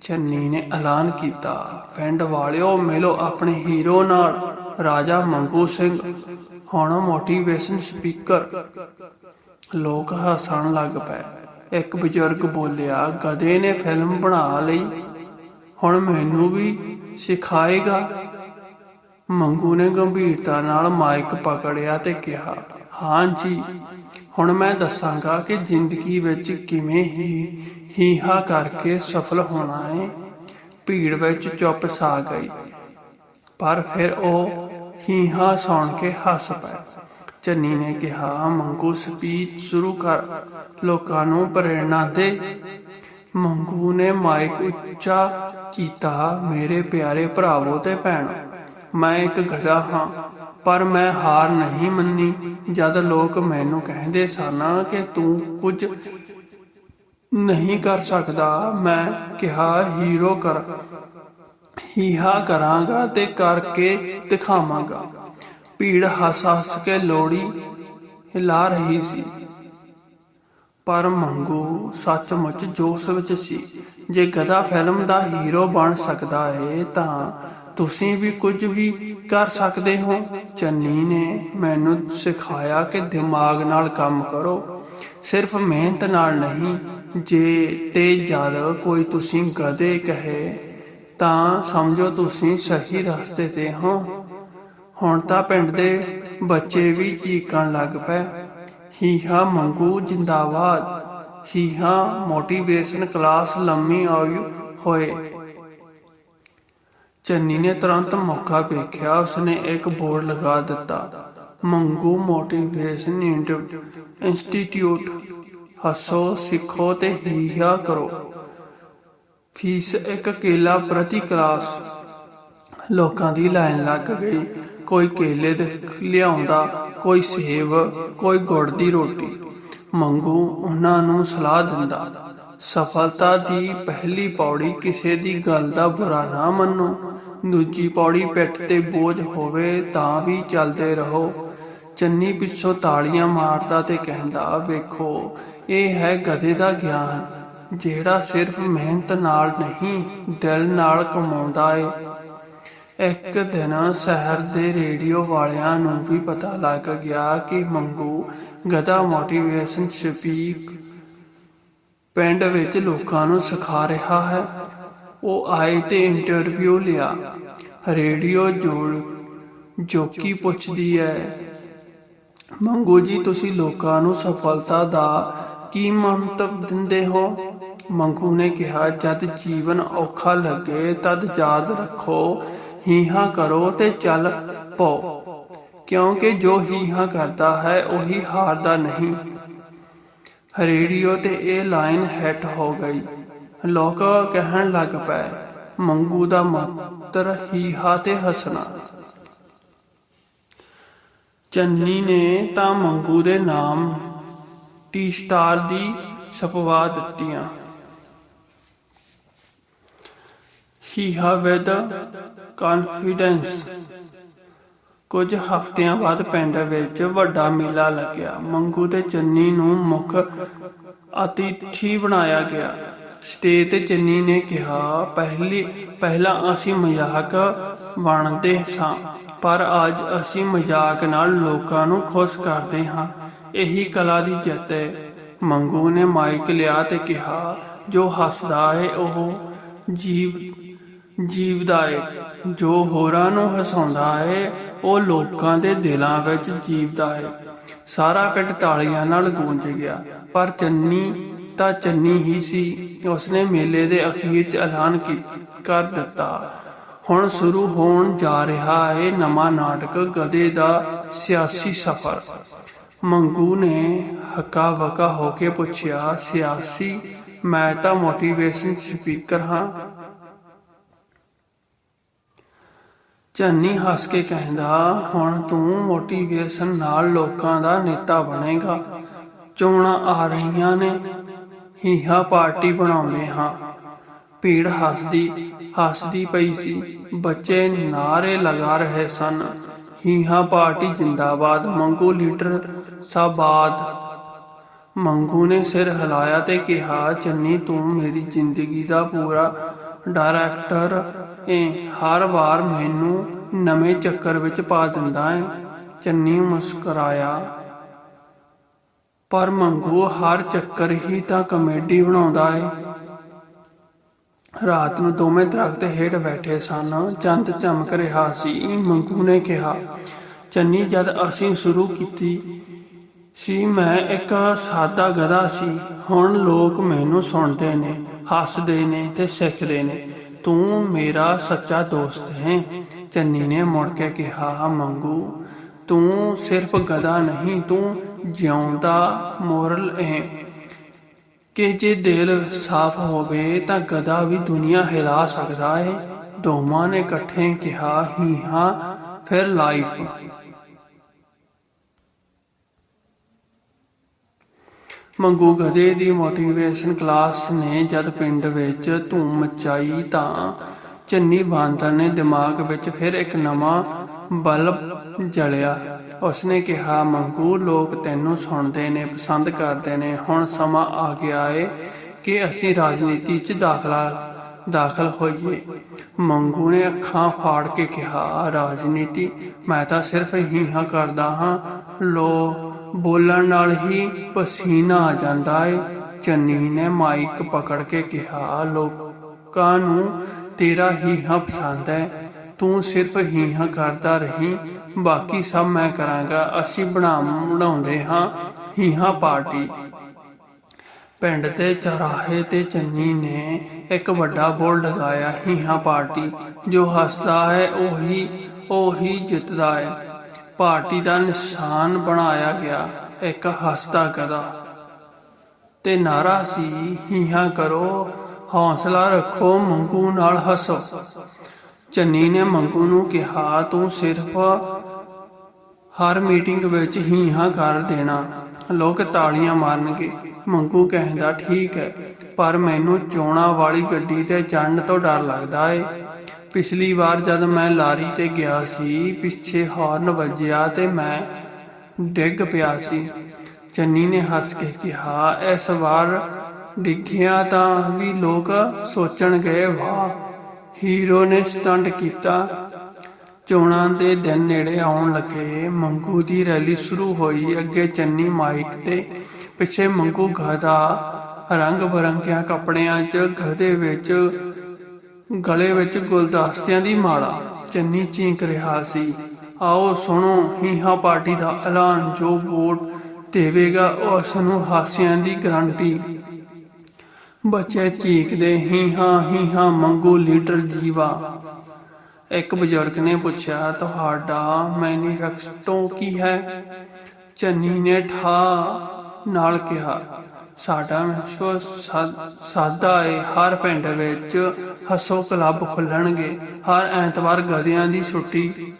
ਚੰਨੀ ਨੇ ਐਲਾਨ ਕੀਤਾ, ਪਿੰਡ ਵਾਲਿਓ, ਮਿਲੋ ਆਪਣੇ ਹੀਰੋ ਨਾਲ, ਰਾਜਾ ਮੰਗੂ ਸਿੰਘ। ਹੁਣ ਮੋਟੀਵੇਸ਼ਨ ਸਪੀਕਰ ਲੋਕ ਹੱਸਣ ਲੱਗ ਪਏ। ਇੱਕ ਬਜ਼ੁਰਗ ਬੋਲਿਆ, ਗਧੇ ਨੇ ਫਿਲਮ ਬਣਾ ਲਈ, ਹੁਣ ਮੈਨੂੰ ਵੀ ਸਿਖਾਏਗਾ। ਮੰਗੂ ਨੇ ਗੰਭੀਰਤਾ ਨਾਲ ਮਾਈਕ ਪਕੜਿਆ ਤੇ ਕਿਹਾ, ਹਾਂ ਜੀ, ਹੁਣ ਮੈਂ ਦੱਸਾਂਗਾ ਕਿ ਜ਼ਿੰਦਗੀ ਵਿੱਚ ਕਿਵੇਂ ਹੀ ਹੀਹਾ ਕਰਕੇ ਸਫਲ ਹੋਣਾ ਹੈ ਭੀੜ ਵਿੱਚ ਚੁੱਪ ਸਾ ਗਈ। ਪਰ ਫਿਰ ਉਹ ਹੀਹਾ ਸੁਣ ਕੇ ਹੱਸ ਪਏ। ਚੰਨੀ ਨੇ ਕਿਹਾ, ਮੰਗੂ ਸਪੀਚ ਸ਼ੁਰੂ ਕਰ। ਲੋਕਾਂ ਨੂੰ ਪ੍ਰੇਰਣਾ ਦੇ। ਮੰਗੂ ਨੇ ਮਾਈਕ ਉੱਚਾ ਕੀਤਾ, ਮੇਰੇ ਪਿਆਰੇ ਭਰਾਵੋ ਤੇ ਭੈਣੋ, ਮੈਂ ਇੱਕ ਗਧਾ ਹਾਂ, ਪਰ ਮੈਂ ਹਾਰ ਨਹੀਂ ਮੰਨੀ। ਜਦ ਲੋਕ ਮੈਨੂੰ ਕਹਿੰਦੇ ਸਨ ਕਿ ਤੂੰ ਕੁਝ ਨਹੀਂ ਕਰ ਸਕਦਾ, ਮੈਂ ਕਿਹਾ, ਹੀਰੋ ਕਰ। ਹੀਹਾ ਕਰਾਂਗਾ ਤੇ ਕਰਕੇ ਦਿਖਾਵਾਂਗਾ। ਭੀੜ ਹੱਸ ਹੱਸ ਕੇ ਲੋੜੀ ਹਿਲਾ ਰਹੀ ਸੀ। ਪਰ ਮੰਗੂ ਸੱਚਮੁੱਚ ਜੋਸ਼ ਵਿੱਚ ਸੀ। ਜੇ ਗਦਾ ਫਿਲਮ ਦਾ ਹੀਰੋ ਬਣ ਸਕਦਾ ਹੈ ਤਾਂ ਤੁਸੀਂ ਵੀ ਕੁਝ ਵੀ ਕਰ ਸਕਦੇ ਹੋ। ਚੰਨੀ ਨੇ ਮੈਨੂੰ ਸਿਖਾਇਆ ਕਿ ਦਿਮਾਗ ਨਾਲ ਕੰਮ ਕਰੋ। ਸਿਰਫ ਮਿਹਨਤ ਨਾਲ ਨਹੀਂ, ਜੇ ਤੇ ਜਦ ਕੋਈ ਤੁਸੀਂ ਗਧੇ ਕਹੇ ਤਾਂ ਸਮਝੋ ਤੁਸੀਂ ਸਹੀ ਰਸਤੇ ਤੇ ਹੋ। ਹੁਣ ਤਾਂ ਪਿੰਡ ਦੇ ਬੱਚੇ ਵੀ ਚੀਕਣ ਲੱਗ ਪਏ। ਹੀਹਾ ਮੰਗੂ ਜਿੰਦਾਬਾਦ। ਹੀਹਾ ਮੋਟੀਵੇਸ਼ਨ ਕਲਾਸ ਲੰਮੀ ਆਯੂ ਹੋਏ। ਚੰਨੀ ਨੇ ਤੁਰੰਤ ਮੌਕਾ ਵੇਖਿਆ, ਉਸਨੇ ਇੱਕ ਬੋਰਡ ਲਗਾ ਦਿੱਤਾ। ਮੰਗੂ ਮੋਟੀਵੇਸ਼ਨ ਇੰਸਟੀਚਿਊਟ ਹੱਸੋ, ਸਿੱਖੋ ਤੇ ਹੀਹਾ ਕਰੋ। ਫੀਸ ਇੱਕ ਕੇਲਾ ਪ੍ਰਤੀ ਕਲਾਸ। ਲੋਕਾਂ ਦੀ ਲਾਈਨ ਲੱਗ ਗਈ। ਕੋਈ ਕੇਲੇ ਦੇ ਲਿਆਉਂਦਾ, ਕੋਈ ਸੇਬ, ਕੋਈ ਗੁੜ ਦੀ ਰੋਟੀ। ਮੰਗੂ ਉਹਨਾਂ ਨੂੰ ਸਲਾਹ ਦਿੰਦਾ, ਸਫਲਤਾ ਦੀ ਪਹਿਲੀ ਪੌੜੀ ਕਿਸੇ ਦੀ ਗੱਲ ਦਾ ਬੁਰਾ ਨਾ ਮੰਨੋ। ਦੂਜੀ ਪੌੜੀ ਪਿੱਠ ਤੇ ਬੋਝ ਹੋਵੇ ਤਾਂ ਵੀ ਚੱਲਦੇ ਰਹੋ। ਚੰਨੀ ਪਿੱਛੋਂ ਤਾਲੀਆਂ ਮਾਰਦਾ ਤੇ ਕਹਿੰਦਾ, ਵੇਖੋ, ਇਹ ਹੈ ਗਧੇ ਦਾ ਗਿਆਨ। ਜਿਹੜਾ ਸਿਰਫ ਮਿਹਨਤ ਨਾਲ ਨਹੀਂ, ਦਿਲ ਨਾਲ ਕਮਾਉਂਦਾ ਏ। ਇੱਕ ਦਿਨ ਸ਼ਹਿਰ ਦੇ ਰੇਡੀਓ ਵਾਲਿਆਂ ਨੂੰ ਵੀ ਪਤਾ ਲੱਗ ਗਿਆ ਕਿ ਮੰਗੂ ਗਦਾ ਮੋਟੀਵੇਸ਼ਨ ਸਪੀਕ ਪਿੰਡ ਵਿੱਚ ਲੋਕਾਂ ਨੂੰ ਸਿਖਾ ਰਿਹਾ ਹੈ। ਉਹ ਆਏ ਤੇ ਇੰਟਰਵਿਊ ਲਿਆ। ਰੇਡੀਓ ਜੋੜ, ਜੋਕੀ ਪੁੱਛਦੀ ਹੈ, ਮੰਗੂ ਜੀ, ਤੁਸੀਂ ਲੋਕਾਂ ਨੂੰ ਸਫਲਤਾ ਦਾ ਕੀ ਮੰਤਵ ਦਿੰਦੇ ਹੋ? ਮੰਗੂ ਨੇ ਕਿਹਾ, ਜਦ ਜੀਵਨ ਔਖਾ ਲੱਗੇ, ਤਦ ਯਾਦ ਰੱਖੋ। ਹੀਹਾ ਕਰੋ ਤੇ ਚੱਲ ਪਓ ਕਿਉਂਕਿ ਜੋ ਹੀਹਾ ਕਰਦਾ ਹੈ, ਉਹੀ ਹਾਰਦਾ ਨਹੀਂ। ਰੇਡੀਓ ਤੇ ਇਹ ਲਾਈਨ ਹਿੱਟ ਹੋ ਗਈ। ਲੋਕ ਕਹਿਣ ਲੱਗ ਪਏ, ਮੰਗੂ ਦਾ ਮਾਤਰ ਹੀਹਾ ਤੇ ਹੱਸਣਾ। ਚੰਨੀ ਨੇ ਤਾਂ ਮੰਗੂ ਦੇ ਨਾਮ, ਟੀ ਸਟਾਰ ਦੀ ਛਪਵਾ ਦਿੱਤੀਆਂ। ਹੀਹਾ ਵਿਦ ਕੌਨਫੀਡੈਂਸ ਕੁਝ ਹਫ਼ਤਿਆਂ ਬਾਅਦ ਪਿੰਡ ਵਿੱਚ ਵੱਡਾ ਮੇਲਾ ਲੱਗਿਆ। ਮੰਗੂ ਤੇ ਚੰਨੀ ਨੂੰ ਮੁੱਖ ਅਤਿਥੀ ਬਣਾਇਆ ਗਿਆ। ਸਟੇਜ ਤੇ ਚੰਨੀ ਨੇ ਕਿਹਾ, ਪਹਿਲੀ, ਪਹਿਲਾਂ ਅਸੀਂ ਮਜ਼ਾਕ ਬਣਦੇ ਸਾਂ, ਪਰ ਅੱਜ ਅਸੀਂ ਮਜ਼ਾਕ ਨਾਲ ਲੋਕਾਂ ਨੂੰ ਖੁਸ਼ ਕਰਦੇ ਹਾਂ। ਇਹੀ ਕਲਾ ਦੀ ਜਿੱਤ ਹੈ ਮੰਗੂ ਨੇ ਮਾਈਕ ਲਿਆ ਤੇ ਕਿਹਾ, ਜੋ ਹੱਸਦਾ ਹੈ ਉਹ ਜੀਵ ਜੀਵਦਾ ਹੈ ਜੋ ਹੋਰਾਂ ਨੂੰ ਹਸਾਉਂਦਾ ਹੈ ਉਹ ਲੋਕਾਂ ਦੇ ਦਿਲਾਂ ਵਿੱਚ ਜੀਵਦਾ ਹੈ ਸਾਰਾ ਪਿੰਡ ਤਾਲੀਆਂ ਨਾਲ ਗੂੰਜ ਗਿਆ। ਪਰ ਚੰਨੀ ਤਾਂ ਚੰਨੀ ਹੀ ਸੀ। ਉਸਨੇ ਮੇਲੇ ਦੇ ਅਖੀਰ 'ਚ ਐਲਾਨ ਕਰ ਦਿੱਤਾ। ਹੁਣ ਸ਼ੁਰੂ ਹੋਣ ਜਾ ਰਿਹਾ ਹੈ ਨਵਾਂ ਨਾਟਕ ਗਧੇ ਦਾ ਸਿਆਸੀ ਸਫ਼ਰ। ਮੰਗੂ ਨੇ ਹੱਕਾ ਬਕਾ ਹੋ ਕੇ ਪੁੱਛਿਆ, ਸਿਆਸੀ, ਮੈਂ ਤਾਂ ਮੋਟੀਵੇਸ਼ਨ ਸਪੀਕਰ ਹਾਂ। ਚੰਨੀ ਹੱਸ ਕੇ ਕਹਿੰਦਾ, ਹੁਣ ਤੂੰ ਮੋਟੀਵੇਸ਼ਨ ਨਾਲ ਲੋਕਾਂ ਦਾ ਨੇਤਾ ਬਣੇਗਾ। ਚੋਣਾਂ ਆ ਰਹੀਆਂ ਨੇ, ਹੀਹਾ ਪਾਰਟੀ ਬਣਾਉਂਦੇ ਹਾਂ। ਭੀੜ ਹੱਸਦੀ ਹੱਸਦੀ ਪਈ ਸੀ। ਬੱਚੇ ਨਾਰੇ ਲਗਾ ਰਹੇ ਸਨ। ਹੀਹਾ ਪਾਰਟੀ ਜਿੰਦਾਬਾਦ, ਮੰਗੂ ਲੀਡਰ ਸਾਬਾਦ। ਮੰਗੂ ਨੇ ਸਿਰ ਹਿਲਾਇਆ ਤੇ ਕਿਹਾ, ਚੰਨੀ, ਤੂੰ ਮੇਰੀ ਜ਼ਿੰਦਗੀ ਦਾ ਪੂਰਾ ਡਾਇਰੈਕਟਰ ਏ ਹਰ ਵਾਰ ਮੈਨੂੰ ਨਵੇਂ ਚੱਕਰ ਵਿੱਚ ਪਾ ਦਿੰਦਾ ਏ ਚੰਨੀ ਮੁਸਕਰਾਇਆ। ਪਰ ਮੰਗੂ ਹਰ ਚੱਕਰ ਹੀ ਤਾਂ ਕਮੇਡੀ ਬਣਾਉਂਦਾ ਏ ਰਾਤ ਨੂੰ ਦੋਵੇਂ ਦਰਖਤ ਹੇਠ ਬੈਠੇ ਸਨ। ਚੰਦ ਚਮਕ ਰਿਹਾ ਸੀ। ਮੰਗੂ ਨੇ ਕਿਹਾ, ਚੰਨੀ, ਜਦ ਅਸੀਂ ਸ਼ੁਰੂ ਕੀਤੀ ਸੀ, ਮੈਂ ਇੱਕ ਸਾਦਾ ਗਧਾ ਸੀ। ਹੁਣ ਲੋਕ ਮੈਨੂੰ ਸੁਣਦੇ ਨੇ, ਹੱਸਦੇ ਨੇ ਤੇ ਸਿੱਖਦੇ ਨੇ। ਤੂੰ ਮੇਰਾ ਸੱਚਾ ਦੋਸਤ ਹੈ। ਚੰਨੀ ਨੇ ਮੁੜ ਕੇ ਕਿਹਾ, ਮੰਗੂ, ਤੂੰ ਸਿਰਫ ਗਦਾ ਨਹੀਂ, ਤੂੰ ਜਿਉਂਦਾ ਮੋਰਲ ਹੈ। ਕਿ ਜੇ ਦਿਲ ਸਾਫ਼ ਹੋਵੇ ਤਾਂ ਗਦਾ ਵੀ ਦੁਨੀਆ ਹਿਲਾ ਸਕਦਾ ਹੈ। ਦੋਵਾਂ ਨੇ ਇਕੱਠੇ ਕਿਹਾ, ਹੀ ਹਾਂ, ਫਿਰ ਲਾਈਫ ਮੰਗੂ ਗਧੇ ਦੀ ਮੋਟੀਵੇਸ਼ਨ ਕਲਾਸ ਨੇ ਜਦ ਪਿੰਡ ਵਿੱਚ ਧੂਮ ਮਚਾਈ ਤਾਂ ਚੰਨੀ ਬਾਂਦਰ ਨੇ ਦਿਮਾਗ ਵਿੱਚ ਫਿਰ ਇੱਕ ਨਵਾਂ ਬਲਬ ਜਲਿਆ। ਉਸਨੇ ਕਿਹਾ, ਮੰਗੂ, ਲੋਕ ਤੈਨੂੰ ਸੁਣਦੇ ਨੇ, ਪਸੰਦ ਕਰਦੇ ਨੇ। ਹੁਣ ਸਮਾਂ ਆ ਗਿਆ ਏ ਕਿ ਅਸੀਂ ਰਾਜਨੀਤੀ 'ਚ ਦਾਖਲਾ, ਦਾਖਲ ਹੋਈਏ। ਮੰਗੂ ਨੇ ਅੱਖਾਂ ਫਾੜ ਕੇ ਕਿਹਾ, ਰਾਜਨੀਤੀ, ਮੈਂ ਤਾਂ ਸਿਰਫ ਹੀ ਹਾਂ ਕਰਦਾ ਹਾਂ। ਲੋ ਬੋਲਣ ਨਾਲ ਹੀ ਪਸੀਨਾ ਆ ਜਾਂਦਾ ਏ। ਚੰਨੀ ਨੇ ਮਾਈਕ ਪਕੜ ਕੇ ਕਿਹਾ, ਲੋਕਾਂ ਨੂੰ ਤੇਰਾ ਹੀ ਹਾਂ ਹੈ। ਤੂੰ ਸਿਰਫ ਹੀ ਕਰਦਾ ਰਹੀਂ। ਬਾਕੀ ਸਭ ਮੈਂ ਕਰਾਂਗਾ। ਅਸੀਂ ਬਣਾ, ਬਣਾਉਂਦੇ ਹਾਂ ਹੀ ਪਾਰਟੀ। ਪਿੰਡ ਦੇ ਚੌਰਾਹੇ ਤੇ ਚੰਨੀ ਨੇ ਇੱਕ ਵੱਡਾ ਬੋਰਡ ਲਗਾਇਆ ਹੀ ਪਾਰਟੀ। ਜੋ ਹੱਸਦਾ ਹੈ, ਉਹੀ ਉਹੀ ਜਿੱਤਦਾ ਹੈ। ਪਾਰਟੀ ਦਾ ਨਿਸ਼ਾਨ ਬਣਾਇਆ ਗਿਆ। ਇੱਕ ਹੱਸਦਾ ਗਧਾ। ਤੇ ਨਾਰਾ ਸੀ, ਹੀਹਾ ਕਰੋ, ਹੌਸਲਾ ਰੱਖੋ, ਮੰਗੂ ਨਾਲ ਹੱਸੋ। ਚੰਨੀ ਨੇ ਮੰਗੂ ਨੂੰ ਕਿਹਾ, ਤੂੰ ਸਿਰਫ ਹਰ ਮੀਟਿੰਗ ਵਿੱਚ ਹੀਹਾਂ ਕਰ ਦੇਣਾ। ਲੋਕ ਤਾੜੀਆਂ ਮਾਰਨਗੇ। ਮੰਗੂ ਕਹਿੰਦਾ, ਠੀਕ ਹੈ, ਪਰ ਮੈਨੂੰ ਚੋਣਾ ਵਾਲੀ ਗੱਡੀ ਤੇ ਚੜਨ ਤੋਂ ਡਰ ਲੱਗਦਾ ਏ। ਪਿਛਲੀ ਵਾਰ ਜਦ ਮੈਂ ਲਾਰੀ ਤੇ ਗਿਆ ਸੀ, ਪਿੱਛੇ ਹਾਰਨ ਵੱਜਿਆ ਤੇ ਮੈਂ ਡਿੱਗ ਪਿਆ ਸੀ। ਚੰਨੀ ਨੇ ਹੱਸ ਕੇ ਕਿਹਾ, ਇਸ ਵਾਰ ਡਿੱਗਿਆ ਤਾਂ ਵੀ ਲੋਕ ਸੋਚਣਗੇ, ਵਾਹ, ਹੀਰੋ ਨੇ ਸਟੰਟ ਕੀਤਾ। ਚੋਣਾਂ ਦੇ ਦਿਨ ਨੇੜੇ ਆਉਣ ਲੱਗੇ, ਮੰਗੂ ਦੀ ਰੈਲੀ ਸ਼ੁਰੂ ਹੋਈ। ਅੱਗੇ ਚੰਨੀ ਮਾਈਕ ਤੇ ਪਿੱਛੇ ਮੰਗੂ ਗਧਾ ਰੰਗ ਬਰੰਗਿਆਂ ਕੱਪੜਿਆਂ 'ਚ, ਗਧੇ ਵਿੱਚ ਗਲੇ ਵਿੱਚ ਗੁਲਦਸਤਿਆਂ ਦੀ ਮਾਲਾ, ਚੰਨੀ ਚੀਂਕ ਰਿਹਾ ਸੀ। ਆਓ ਸੁਣੋ, ਹੀਹਾ ਪਾਰਟੀ ਦਾ ਐਲਾਨ ਜੋ ਵੋਟ ਦੇਵੇਗਾ ਉਸ ਨੂੰ ਹਾਸਿਆਂ ਦੀ ਗਰੰਟੀ। ਬੱਚੇ ਚੀਕਦੇ, ਹੀਹਾ ਹੀਹਾ ਮੰਗੂ ਲੀਡਰ ਜੀਵਾ। ਇੱਕ ਬਜ਼ੁਰਗ ਨੇ ਪੁੱਛਿਆ, ਤੁਹਾਡਾ ਮੈਨੀਫੈਸਟੋ ਕੀ ਹੈ? ਚੰਨੀ ਨੇ ਠਾ ਨਾਲ ਕਿਹਾ ਸਾਡਾ ਮੈਨੀਫੈਸਟੋ ਸਾਦਾ ਹੈ ਹਰ ਪਿੰਡ ਵਿੱਚ ਹੱਸੋ ਕਲੱਬ ਖੁੱਲਣਗੇ, ਹਰ ਐਤਵਾਰ ਗਧਿਆਂ ਦੀ ਛੁੱਟੀ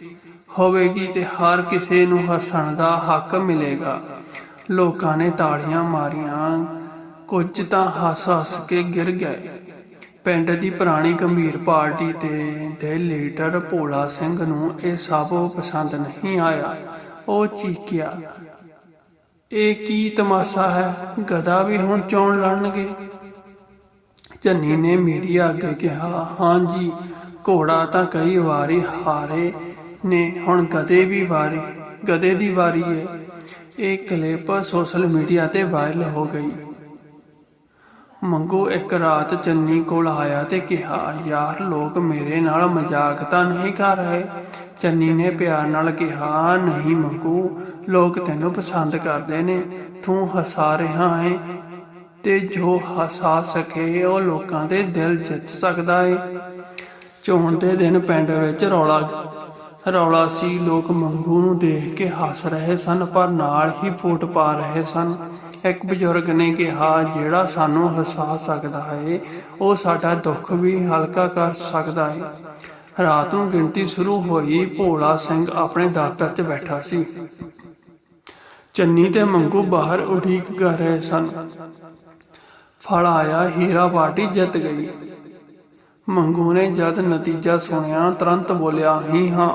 ਹੋਵੇਗੀ ਤੇ ਹਰ ਕਿਸੇ ਨੂੰ ਹੱਸਣ ਦਾ ਹੱਕ ਮਿਲੇਗਾ। ਲੋਕਾਂ ਨੇ ਤਾੜੀਆਂ ਮਾਰੀਆਂ, ਕੁਝ ਤਾਂ ਹੱਸ ਹੱਸ ਕੇ ਗਿਰ ਗਏ। ਪਿੰਡ ਦੀ ਪੁਰਾਣੀ ਗੰਭੀਰ ਪਾਰਟੀ ਤੇ, ਦੇ ਲੀਡਰ ਭੋਲਾ ਸਿੰਘ ਨੂੰ ਇਹ ਸਭ ਪਸੰਦ ਨਹੀਂ ਆਇਆ। ਉਹ ਚੀਕਿਆ ਇਹ ਕੀ ਤਮਾਸ਼ਾ ਹੈ? ਗਦਾ ਵੀ ਹੁਣ ਚੋਣ ਲੜਨਗੇ। ਚੰਨੀ ਨੇ ਮੀਡੀਆ ਅੱਗੇ ਕਿਹਾ ਹਾਂਜੀ ਘੋੜਾ ਤਾਂ ਕਈ ਵਾਰੀ ਹਾਰੇ ਨੇ, ਹੁਣ ਗਧੇ ਵੀ ਵਾਰੀ ਗਦੇ ਦੀ ਵਾਰੀ ਹੈ ਇਹ ਕਲਿੱਪ ਸੋਸ਼ਲ ਮੀਡੀਆ ਤੇ ਵਾਇਰਲ ਹੋ ਗਈ। ਮੰਗੂ ਇੱਕ ਰਾਤ ਚੰਨੀ ਕੋਲ ਆਇਆ ਤੇ ਕਿਹਾ, ਯਾਰ, ਲੋਕ ਮੇਰੇ ਨਾਲ ਮਜ਼ਾਕ ਤਾਂ ਨਹੀਂ ਕਰ ਰਹੇ। ਚੰਨੀ ਨੇ ਪਿਆਰ ਨਾਲ ਕਿਹਾ, ਨਹੀਂ ਮੰਗੂ, ਲੋਕ ਤੈਨੂੰ ਪਸੰਦ ਕਰਦੇ ਨੇ। ਤੂੰ ਹਸਾ ਰਿਹਾ ਹੈ ਤੇ ਜੋ ਹਸਾ ਸਕੇ, ਉਹ ਲੋਕਾਂ ਦੇ ਦਿਲ ਜਿੱਤ ਸਕਦਾ ਹੈ ਚੋਣ ਦੇ ਦਿਨ ਪਿੰਡ ਵਿੱਚ ਰੌਲਾ ਰੌਲਾ ਸੀ। ਲੋਕ ਮੰਗੂ ਨੂੰ ਦੇਖ ਕੇ ਹੱਸ ਰਹੇ ਸਨ, ਪਰ ਨਾਲ ਹੀ ਫੋਟ ਪਾ ਰਹੇ ਸਨ। ਇੱਕ ਬਜ਼ੁਰਗ ਨੇ ਕਿਹਾ, ਜਿਹੜਾ ਸਾਨੂੰ ਹਸਾ ਸਕਦਾ ਹੈ ਉਹ ਸਾਡਾ ਦੁੱਖ ਵੀ ਹਲਕਾ ਕਰ ਸਕਦਾ ਹੈ ਰਾਤ ਨੂੰ ਗਿਣਤੀ ਸ਼ੁਰੂ ਹੋਈ, ਭੋਲਾ ਸਿੰਘ ਆਪਣੇ ਦਫ਼ਤਰ 'ਚ ਬੈਠਾ ਸੀ। ਚੰਨੀ ਤੇ ਮੰਗੂ ਬਾਹਰ ਉਡੀਕ ਕਰ ਰਹੇ ਸਨ। ਫਲ ਆਇਆ, ਹੀਰਾ ਪਾਰਟੀ ਜਿੱਤ ਗਈ। ਮੰਗੂ ਨੇ ਜਦ ਨਤੀਜਾ ਸੁਣਿਆ, ਤੁਰੰਤ ਬੋਲਿਆ, ਹੀ ਹਾਂ।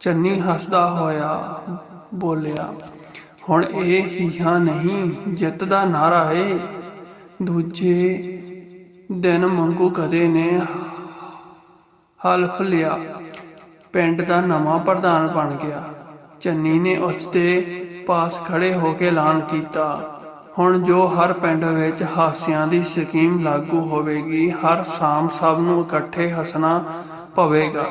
ਚੰਨੀ ਹੱਸਦਾ ਹੋਇਆ ਬੋਲਿਆ, ਹੁਣ ਇਹ ਹੀ ਨਹੀਂ, ਜਿੱਤ ਦਾ ਨਾਰਾ ਹੈ ਦੂਜੇ ਦਿਨ ਮੰਗੂ ਕਦੇ ਨੇ ਹਲਫ ਲਿਆ ਪਿੰਡ ਦਾ ਨਵਾਂ ਪ੍ਰਧਾਨ ਬਣ ਗਿਆ। ਚੰਨੀ ਨੇ ਉਸ ਦੇ ਪਾਸ ਖੜੇ ਹੋ ਕੇ ਐਲਾਨ ਕੀਤਾ। ਹੁਣ ਜੋ ਹਰ ਪਿੰਡ ਵਿੱਚ ਹਾਸਿਆਂ ਦੀ ਸਕੀਮ ਲਾਗੂ ਹੋਵੇਗੀ, ਹਰ ਸ਼ਾਮ ਸਭ ਨੂੰ ਇਕੱਠੇ ਹੱਸਣਾ ਪਵੇਗਾ।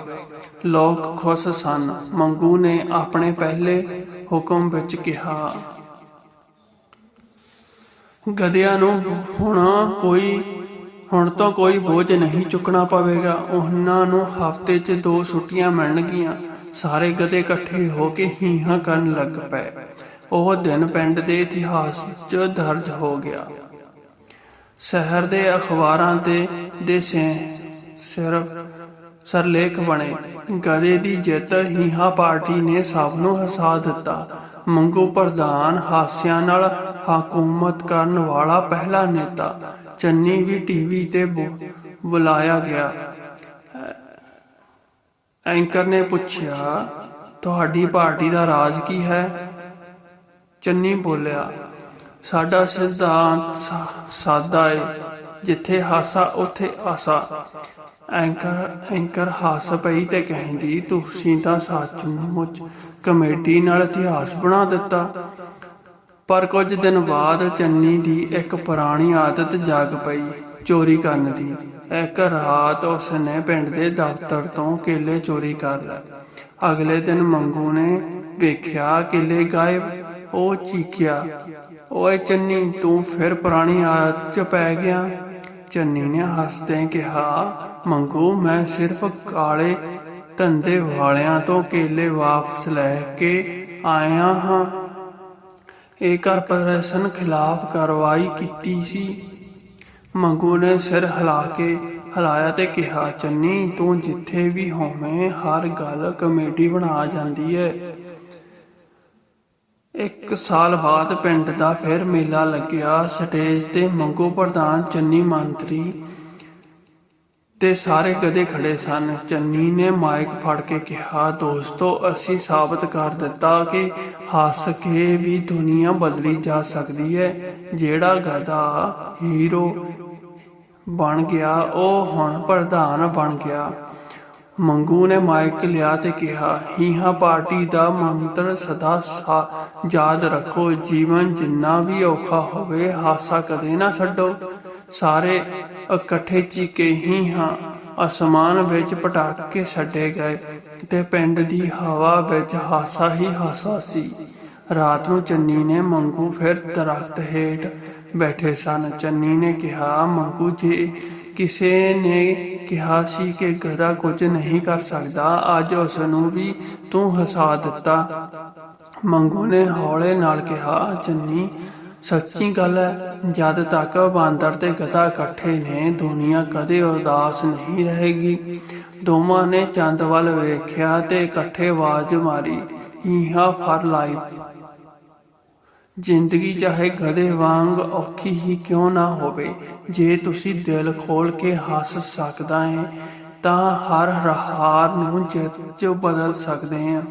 ਲੋਕ ਖੁਸ਼ ਸਨ। ਮੰਗੂ ਨੇ ਆਪਣੇ ਪਹਿਲੇ ਹੁਕਮ ਵਿੱਚ ਕਿਹਾ, ਗਧਿਆਂ ਨੂੰ ਹੁਣ ਕੋਈ ਹੁਣ ਤੋਂ ਕੋਈ ਬੋਝ ਨਹੀਂ ਚੁੱਕਣਾ ਪਵੇਗਾ। ਉਹਨਾਂ ਨੂੰ ਹਫ਼ਤੇ 'ਚ ਦੋ ਛੁੱਟੀਆਂ ਮਿਲਣਗੀਆਂ। ਸਾਰੇ ਗਧੇ ਇਕੱਠੇ ਹੋ ਕੇ ਹੀਹਾਂ ਕਰਨ ਲੱਗ ਪਏ। ਉਹ ਦਿਨ ਪਿੰਡ ਦੇ ਇਤਿਹਾਸ 'ਚ ਦਰਜ ਹੋ ਗਿਆ। ਸ਼ਹਿਰ ਦੇ ਅਖਬਾਰਾਂ ਤੇ ਦੇ ਸਿਰ, ਸਰਲੇਖ ਬਣੇ। ਗਦੇ ਦੀ ਜਿੱਤ ਹੀਹਾ ਪਾਰਟੀ ਨੇ ਸਭ ਨੂੰ ਹਸਾ ਦਿੱਤਾ। ਮੰਗੂ ਪ੍ਰਧਾਨ ਹਾਸਿਆਂ ਨਾਲ ਹਕੂਮਤ ਕਰਨ ਵਾਲਾ ਪਹਿਲਾ ਨੇਤਾ। ਚੰਨੀ ਵੀ ਟੀਵੀ ਤੇ ਬੁਲਾਇਆ ਗਿਆ। ਐਂਕਰ ਨੇ ਪੁੱਛਿਆ, ਤੁਹਾਡੀ ਪਾਰਟੀ ਦਾ ਰਾਜ ਕੀ ਹੈ? ਚੰਨੀ ਬੋਲਿਆ, ਸਾਡਾ ਸਿਧਾਂਤ ਸਾਦਾ ਹੈ ਜਿੱਥੇ ਹਾਸਾ, ਉਥੇ ਆਸਾ। ਐਂਕਰ ਐਂਕਰ ਹਾਸ ਪਈ ਤੇ ਕਹਿੰਦੀ, ਤੁਸੀਂ ਤਾਂ ਸੱਚਮੁੱਚ ਕਮੇਟੀ ਨਾਲ ਇਤਿਹਾਸ ਬਣਾ ਦਿੱਤਾ। ਪਰ ਕੁਝ ਦਿਨ ਬਾਅਦ ਚੰਨੀ ਦੀ ਇੱਕ ਪੁਰਾਣੀ ਆਦਤ ਜਾਗ ਪਈ ਚੋਰੀ ਕਰਨ ਦੀ। ਇੱਕ ਰਾਤ ਉਸਨੇ ਪਿੰਡ ਦੇ ਦਫ਼ਤਰ ਤੋਂ ਕੇਲੇ ਚੋਰੀ ਕਰ ਲਏ। ਅਗਲੇ ਦਿਨ ਮੰਗੂ ਨੇ ਵੇਖਿਆ ਕੇਲੇ ਗਾਇਬ, ਉਹ ਚੀਕਿਆ ਓਏ ਚੰਨੀ, ਤੂੰ ਫਿਰ ਪੁਰਾਣੀ ਆਦਤ 'ਚ ਪੈ ਗਿਆ? ਚੰਨੀ ਨੇ ਹੱਸਦੇ ਕਿਹਾ, ਮੰਗੂ, ਮੈਂ ਸਿਰਫ ਕਾਲੇ ਧੰਦੇ ਵਾਲਿਆਂ ਤੋਂ ਕੇਲੇ ਵਾਪਸ ਲੈ ਕੇ ਆਇਆ ਹਾਂ। ਇਹ ਕਾਰਪੋਰੇਸ਼ਨ ਖਿਲਾਫ ਕਾਰਵਾਈ ਕੀਤੀ ਸੀ। ਮੰਗੂ ਨੇ ਸਿਰ ਹਿਲਾ ਕੇ ਹਿਲਾਇਆ ਤੇ ਕਿਹਾ, ਚੰਨੀ, ਤੂੰ ਜਿੱਥੇ ਵੀ ਹੋਵੇਂ, ਹਰ ਗੱਲ ਕਮੇਟੀ ਬਣਾ ਜਾਂਦੀ ਹੈ ਇੱਕ ਸਾਲ ਬਾਅਦ ਪਿੰਡ ਦਾ ਫਿਰ ਮੇਲਾ ਲੱਗਿਆ। ਸਟੇਜ ਤੇ ਮੰਗੂ ਪ੍ਰਧਾਨ ਚੰਨੀ ਮੰਤਰੀ ਤੇ ਸਾਰੇ ਗਧੇ ਖੜੇ ਸਨ। ਚੰਨੀ ਨੇ ਮਾਈਕ ਫੜ ਕੇ ਕਿਹਾ, ਦੋਸਤੋ, ਅਸੀਂ ਸਾਬਤ ਕਰ ਦਿੱਤਾ ਕਿ ਹੱਸ ਕੇ ਵੀ ਦੁਨੀਆ ਬਦਲੀ ਜਾ ਸਕਦੀ ਹੈ। ਜਿਹੜਾ ਗਧਾ ਹੀਰੋ ਬਣ ਗਿਆ, ਉਹ ਹੁਣ ਪ੍ਰਧਾਨ ਬਣ ਗਿਆ। ਮੰਗੂ ਨੇ ਮਾਈਕ ਲਿਆ ਤੇ ਕਿਹਾ, ਹੀਹਾ ਪਾਰਟੀ ਦਾ ਮੰਤਰ ਸਦਾ ਯਾਦ ਰੱਖੋ, ਜੀਵਨ ਜਿੰਨਾ ਵੀ ਔਖਾ ਹੋਵੇ, ਹਾਸਾ ਕਦੇ ਨਾ ਛੱਡੋ। ਸਾਰੇ ਇਕੱਠੇ ਚੀਕੇ ਹੀ ਹਾਂ। ਅਸਮਾਨ ਵਿੱਚ ਪਟਾਕੇ ਛੱਡੇ ਗਏ ਤੇ ਪਿੰਡ ਦੀ ਹਵਾ ਵਿੱਚ ਹਾਸਾ ਹੀ ਹਾਸਾ ਸੀ। ਰਾਤ ਨੂੰ ਚੰਨੀ ਨੇ ਮੰਗੂ ਫਿਰ ਦਰਖਤ ਹੇਠ ਬੈਠੇ ਸਨ। ਚੰਨੀ ਨੇ ਕਿਹਾ, ਮੰਗੂ ਜੇ, ਕਿਸੇ ਨੇ ਕਿਹਾ ਸੀ ਕਿ ਗਧਾ ਕੁਝ ਨਹੀਂ ਕਰ ਸਕਦਾ। ਅੱਜ ਉਸ ਨੂੰ ਵੀ ਤੂੰ ਹਸਾ ਦਿੱਤਾ। ਮੰਗੂ ਨੇ ਹੌਲੇ ਨਾਲ ਕਿਹਾ, ਚੰਨੀ ਸੱਚੀ ਗੱਲ ਹੈ ਜਦ ਤੱਕ ਬਾਂਦਰ ਤੇ ਗਧਾ ਇਕੱਠੇ ਨੇ, ਦੁਨੀਆ ਕਦੇ ਉਦਾਸ ਨਹੀਂ ਰਹੇਗੀ। ਦੋਵਾਂ ਨੇ ਚੰਦ ਵੱਲ ਵੇਖਿਆ ਤੇ ਇਕੱਠੇ ਆਵਾਜ਼ ਮਾਰੀ, ਹੀਹਾ, ਫਾਰ ਲਾਈਫ ਜ਼ਿੰਦਗੀ ਚਾਹੇ ਗਧੇ ਵਾਂਗ ਔਖੀ ਹੀ ਕਿਉਂ ਨਾ ਹੋਵੇ, ਜੇ ਤੁਸੀਂ ਦਿਲ ਖੋਲ ਕੇ ਹੱਸ ਸਕਦਾ ਹੈ ਤਾਂ ਹਰ ਹਾਰ ਨੂੰ ਜਿੱਤ ਚ ਬਦਲ ਸਕਦੇ ਹਾਂ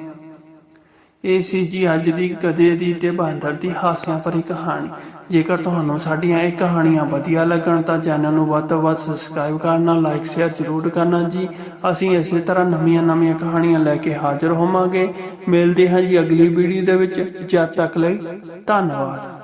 ਇਹ ਸੀ ਜੀ ਅੱਜ ਦੀ ਗਧੇ ਦੀ ਤੇ ਬਹਾਦਰ ਦੀ ਹਾਸਿਆਂ ਭਰੀ ਕਹਾਣੀ। ਜੇਕਰ ਤੁਹਾਨੂੰ ਸਾਡੀਆਂ ਇਹ ਕਹਾਣੀਆਂ ਵਧੀਆ ਲੱਗਣ ਤਾਂ ਚੈਨਲ ਨੂੰ ਵੱਧ ਤੋਂ ਵੱਧ ਸਬਸਕ੍ਰਾਈਬ ਕਰਨਾ ਲਾਈਕ ਸ਼ੇਅਰ ਜ਼ਰੂਰ ਕਰਨਾ ਜੀ। ਅਸੀਂ ਇਸੇ ਤਰ੍ਹਾਂ ਨਵੀਆਂ ਨਵੀਆਂ ਕਹਾਣੀਆਂ ਲੈ ਕੇ ਹਾਜ਼ਰ ਹੋਵਾਂਗੇ। ਮਿਲਦੇ ਹਾਂ ਜੀ ਅਗਲੀ ਵੀਡੀਓ ਦੇ ਵਿੱਚ। ਜਦ ਤੱਕ ਲਈ ਧੰਨਵਾਦ।